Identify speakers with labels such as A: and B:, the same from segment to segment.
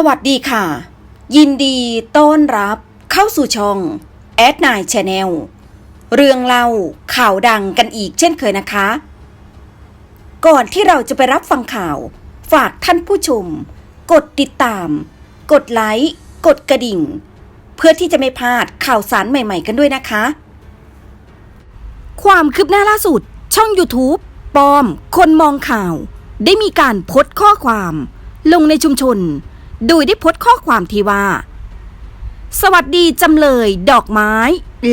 A: สวัสดีค่ะ ยินดีต้อนรับเข้าสู่ช่องแอดนายชาแนลเรื่องเล่าข่าวดังกันอีกเช่นเคยนะคะ ก่อนที่เราจะไปรับฟังข่าว ฝากท่านผู้ชม กดติดตาม กดไลค์ กดกระดิ่ง เพื่อที่จะไม่พลาดข่าวสารใหม่ๆกันด้วยนะคะ ความคืบหน้าล่าสุด ช่อง YouTube ปอม คนมองข่าว ได้มีการโพสต์ข้อความ ลงในชุมชน โดยได้โพสต์ข้อความที่ว่า สวัสดีจำเลย ดอกไม้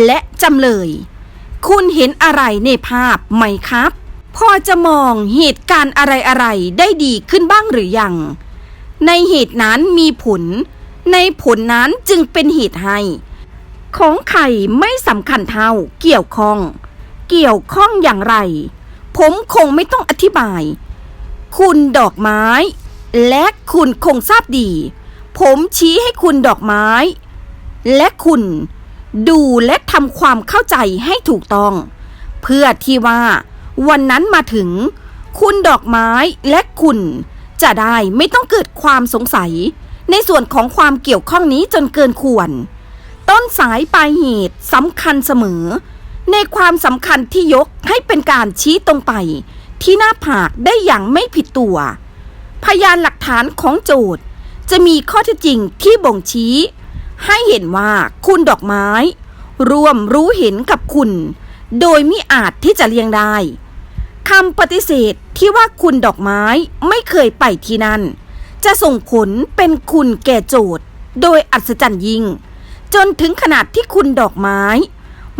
A: และจำเลย คุณเห็นอะไรในภาพไหมครับ พอจะมองเหตุการณ์อะไรๆได้ดีขึ้นบ้างหรือยัง ในเหตุนั้นมีผล ในผลนั้นจึงเป็นเหตุให้ ของใครไม่สำคัญเท่าเกี่ยวข้อง เกี่ยวข้องอย่างไร ผมคงไม่ต้องอธิบาย คุณดอกไม้ และคุณคงทราบดี ผมชี้ให้คุณดอกไม้ และคุณดูและทำความเข้าใจให้ถูกต้อง เพื่อที่ว่า วันนั้นมาถึง คุณดอกไม้และคุณจะได้ไม่ต้องเกิดความสงสัย ในส่วนของความเกี่ยวข้องนี้จนเกินควร ต้นสายปลายเหตุสำคัญเสมอ ในความสำคัญที่ยกให้เป็นการชี้ตรงไป ที่หน้าผากได้อย่างไม่ผิดตัว พยานหลักฐานของโจทย์จะมีข้อเท็จจริงที่บ่งชี้ ให้เห็นว่าคุณดอกไม้ ร่วมรู้เห็นกับคุณ โดยมิอาจที่จะเลี่ยงได้คำปฏิเสธที่ว่าคุณดอกไม้ไม่เคยไปที่นั่น จะส่งผลเป็นคุณแก่โจทย์ โดยอัศจรรย์ยิ่ง จนถึงขนาดที่คุณดอกไม้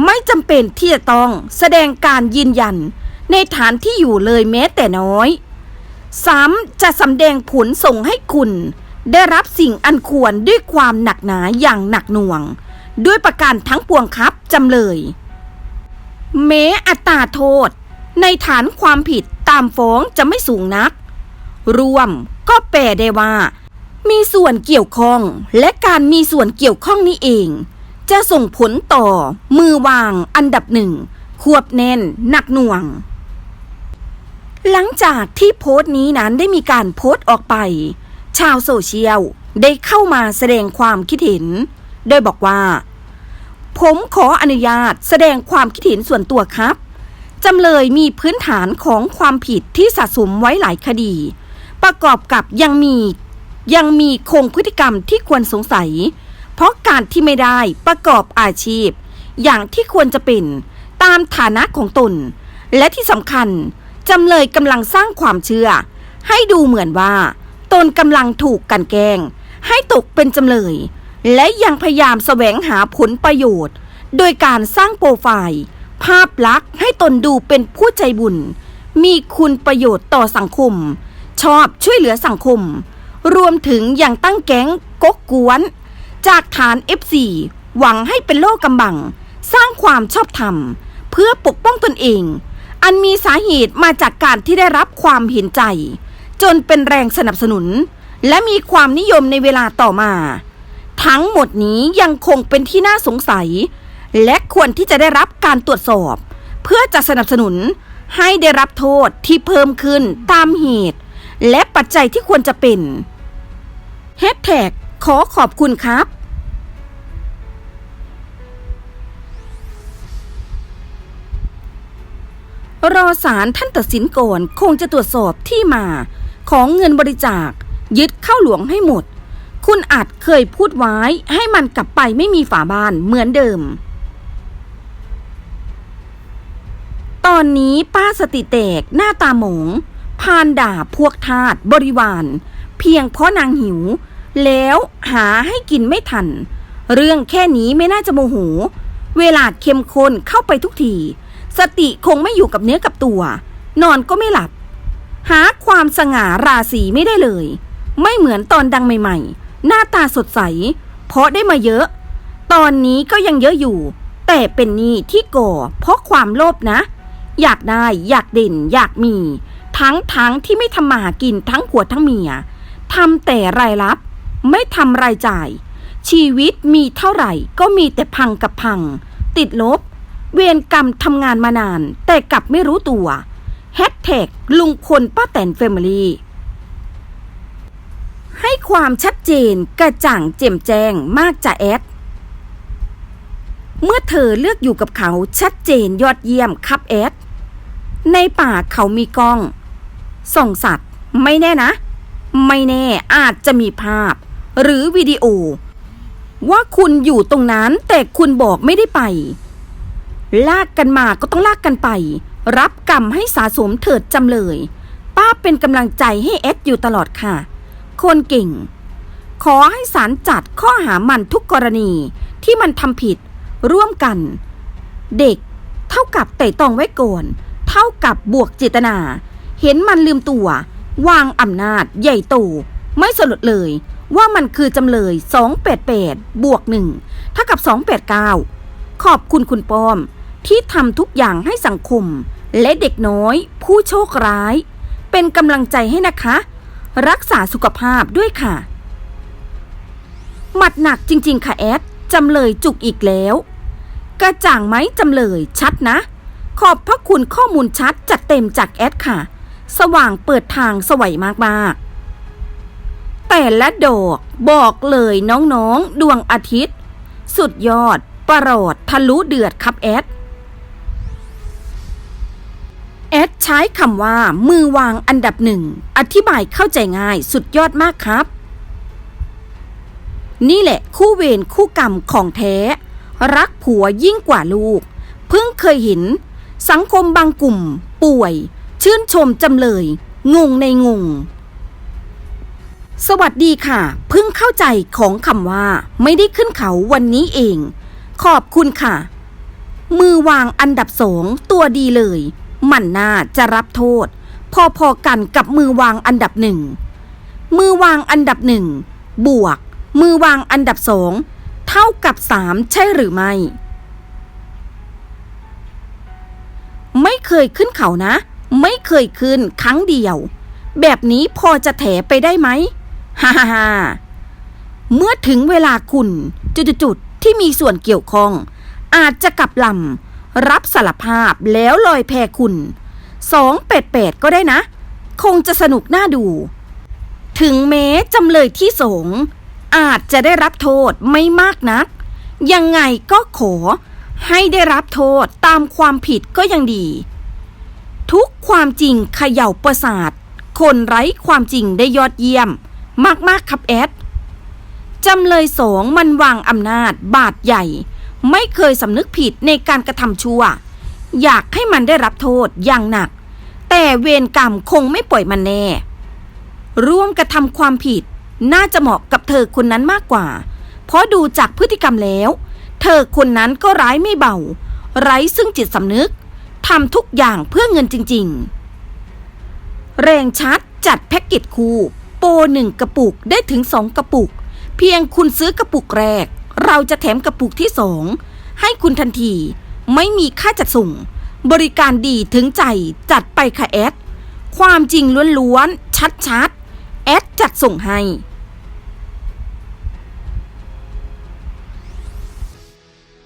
A: ไม่จำเป็นที่จะต้องแสดงการยืนยัน ในฐานที่อยู่เลยแม้แต่น้อย ซ้ำจะสำแดงผลส่งให้คุณ ได้รับสิ่งอันควรด้วยความหนักหนาอย่างหนักหน่วง ด้วยประการทั้งปวงครับจำเลยแม้อัตราโทษ ในฐานความผิดตามฟ้องจะไม่สูงนัก รวมก็แปลได้ว่า มีส่วนเกี่ยวข้องและการมีส่วนเกี่ยวข้องนี้เอง จะส่งผลต่อ มือวางอันดับหนึ่งควบแน่นหนักหน่วง หลังจากที่โพสต์นี้นั้นได้มีการโพสต์ออกไป ชาวโซเชียลได้เข้ามาแสดงความคิดเห็น โดยบอกว่า ผมขออนุญาตแสดงความคิดเห็นส่วนตัวครับจำเลยมีพื้นฐานของความผิดที่สะสมไว้หลายคดี ประกอบกับยังมียังมีคงพฤติกรรมที่ควรสงสัย เพราะการที่ไม่ได้ประกอบอาชีพ อย่างที่ควรจะเป็นตามฐานะของตน และที่สำคัญ จำเลยกำลังสร้างความเชื่อ ให้ดูเหมือนว่า ตนกำลังถูกกันแกล้ง ให้ตกเป็นจำเลย และยังพยายามแสวงหาผลประโยชน์ โดยการสร้างโปรไฟล์ ภาพลักษณ์ให้ตนดูเป็นผู้ใจบุญ มีคุณประโยชน์ต่อสังคม ชอบช่วยเหลือสังคม รวมถึงยังตั้งแก๊งกกกวน จากฐาน F4 หวังให้เป็นโลกกำบัง สร้างความชอบธรรม เพื่อปกป้องตนเอง อันมีสาเหตุมาจากการที่ได้รับความเห็นใจ จนเป็นแรงสนับสนุน และมีความนิยมในเวลาต่อมา ทั้งหมดนี้ยังคงเป็นที่น่าสงสัย และควรที่จะได้รับการตรวจสอบ เพื่อจะสนับสนุนให้ได้รับโทษที่เพิ่มขึ้นตามเหตุ และปัจจัยที่ควรจะเป็นแฮชแท็กขอขอบคุณครับ รอสารท่านตัดสินก่อนคงจะตรวจสอบที่มา ของเงินบริจาค ยึดเข้าหลวงให้หมด คุณอาจเคยพูดไว้ให้มันกลับไปไม่มีฝาบานเหมือนเดิม ตอนนี้ป้าสติแตกหน้าตาหมองพานด่าพวกทาสบริวาร เพียงเพราะนางหิว แล้วหาให้กินไม่ทัน เรื่องแค่นี้ไม่น่าจะโมโห เวลาเข้มข้นเข้าไปทุกที สติคงไม่อยู่กับเนื้อกับตัว นอนก็ไม่หลับ หาความสง่าราศีไม่ได้เลย ไม่เหมือนตอนดังใหม่ ๆ หน้าตาสดใส เพราะได้มาเยอะ ตอนนี้ก็ยังเยอะอยู่ แต่เป็นหนี้ที่ก่อเพราะความโลภนะ อยากได้อยากเด่น อยากมี ทั้งทั้งที่ไม่ทำมาหากินทั้งผัวทั้งเมียทำแต่รายรับ ไม่ทำรายจ่าย ชีวิตมีเท่าไหร่ก็มีแต่พังกับพัง ติดลบ เวรกรรมทำงานมานาน แต่กลับไม่รู้ตัวแฮชแท็กลุงพลป้าแตนเฟมิลี่ให้ความชัดเจนกระจ่างแจ่มแจ้งมากจะแอด เมื่อเธอเลือกอยู่กับเขาชัดเจนยอดเยี่ยมครับแอด ในป่าเขามีกล้อง ส่องสัตว์ ไม่แน่นะ ไม่แน่อาจจะมีภาพ หรือวิดีโอ ว่าคุณอยู่ตรงนั้นแต่คุณบอกไม่ได้ไป ลากกันมาก็ต้องลากกันไป รับกรรมให้สาสมเถิดจำเลย ป้าเป็นกำลังใจให้เอสอยู่ตลอดค่ะ คนเก่ง ขอให้ศาลจัดข้อหามันทุกกรณีที่มันทำผิด ร่วมกัน เด็ก เท่ากับไต่ตองไว้ก่อนเท่ากับบวกเจตนา เห็นมันลืมตัว วางอำนาจ ใหญ่โตไม่สลดเลย ว่ามันคือจำเลย 288 บวกหนึ่งเท่ากับ 289 ขอบคุณคุณป้อม ที่ทำทุกอย่างให้สังคม และเด็กน้อย ผู้โชคร้าย เป็นกำลังใจให้นะคะ รักษาสุขภาพด้วยค่ะ หมัดหนักจริง ๆ ค่ะแอดจำเลยจุกอีกแล้ว กระจ่างไหมจำเลยชัดนะ ขอบพระคุณข้อมูลชัดจัดเต็มจากแอดค่ะ สว่างเปิดทางสวัยมากๆ แต่ละดอกบอกเลยน้องๆ ดวงอาทิตย์ สุดยอดประหลอดทะลุเดือดครับแอด ใช้คำว่า มือวางอันดับหนึ่ง อธิบายเข้าใจง่ายสุดยอดมากครับ นี่แหละคู่เวรคู่กรรมของแท้ รักผัวยิ่งกว่าลูก เพิ่งเคยเห็น สังคมบางกลุ่ม ป่วย ชื่นชมจำเลย งงในงง สวัสดีค่ะ เพิ่งเข้าใจของคำว่า ไม่ได้ขึ้นเขาวันนี้เอง ขอบคุณค่ะ มือวางอันดับสองตัวดีเลย มันน่าจะรับโทษ พอๆกันกับมือวางอันดับหนึ่ง มือวางอันดับหนึ่งบวก มือวางอันดับสองเท่ากับสามใช่หรือไม่ ไม่เคยขึ้นเขานะ ไม่เคยขึ้นครั้งเดียว แบบนี้พอจะแถไปได้ไหมฮ่าฮ่าฮ่าเมื่อถึงเวลาคุณจุดๆที่มีส่วนเกี่ยวข้อง อาจจะกลับลำ รับสารภาพแล้วลอยแพคุณสองแปดแปดก็ได้นะ คงจะสนุกน่าดู ถึงแม้จำเลยที่สงอาจจะได้รับโทษไม่มากนัก ยังไงก็ขอให้ได้รับโทษตามความผิดก็ยังดี ทุกความจริงเขย่าประสาท คนไร้ความจริงได้ยอดเยี่ยม มากๆครับแอดจำเลยสองมันวางอำนาจบาดใหญ่ ไม่เคยสำนึกผิดในการกระทำชั่ว อยากให้มันได้รับโทษอย่างหนัก แต่เวรกรรมคงไม่ปล่อยมันแน่ ร่วมกระทำความผิดน่าจะเหมาะกับเธอคนนั้นมากกว่า เพราะดูจากพฤติกรรมแล้ว เธอคนนั้นก็ร้ายไม่เบา ไร้ซึ่งจิตสำนึกทำทุกอย่างเพื่อเงินจริง ๆ แรงชัดจัดแพ็กเกจคู่ โปหนึ่งกระปุกได้ถึงสองกระปุก เพียงคุณซื้อกระปุกแรก เราจะแถมกระปุกที่สองให้คุณทันที ไม่มีค่าจัดส่ง บริการดีถึงใจจัดไปค่ะแอด ความจริงล้วนๆชัดๆ แอดจัดส่งให้